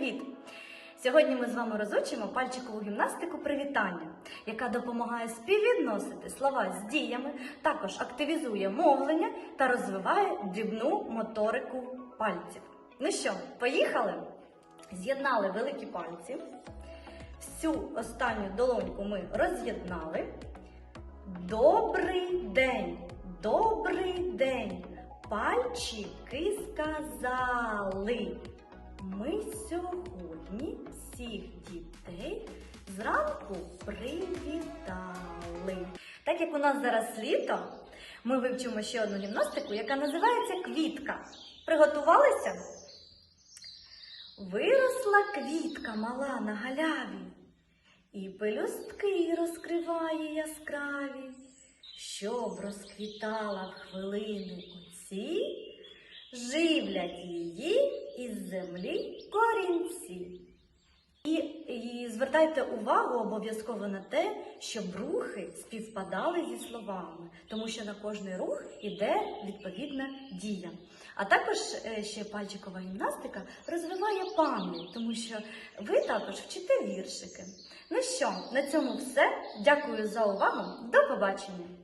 привіт! Сьогодні ми з вами розучимо пальчикову гімнастику привітання, яка допомагає співвідносити слова з діями, також активізує мовлення та розвиває дрібну моторику пальців. Ну що, поїхали? З'єднали великі пальці. Всю останню долоньку ми роз'єднали. Добрий день! Добрий день! Пальчики сказали. Ми сьогодні всіх дітей зранку привітали. Так як у нас зараз літо, ми вивчимо ще одну гімнастику, яка називається квітка. Приготувалися? Виросла квітка мала на галяві, і пелюстки розкриває яскраві, щоб розквітала в хвилини оці, живлять її із землі корінці. І, і звертайте увагу обов'язково на те, щоб рухи співпадали зі словами, тому що на кожний рух іде відповідна дія. А також е, ще пальчикова гімнастика розвиває пам'ять, тому що ви також вчите віршики. Ну що, на цьому все. Дякую за увагу. До побачення!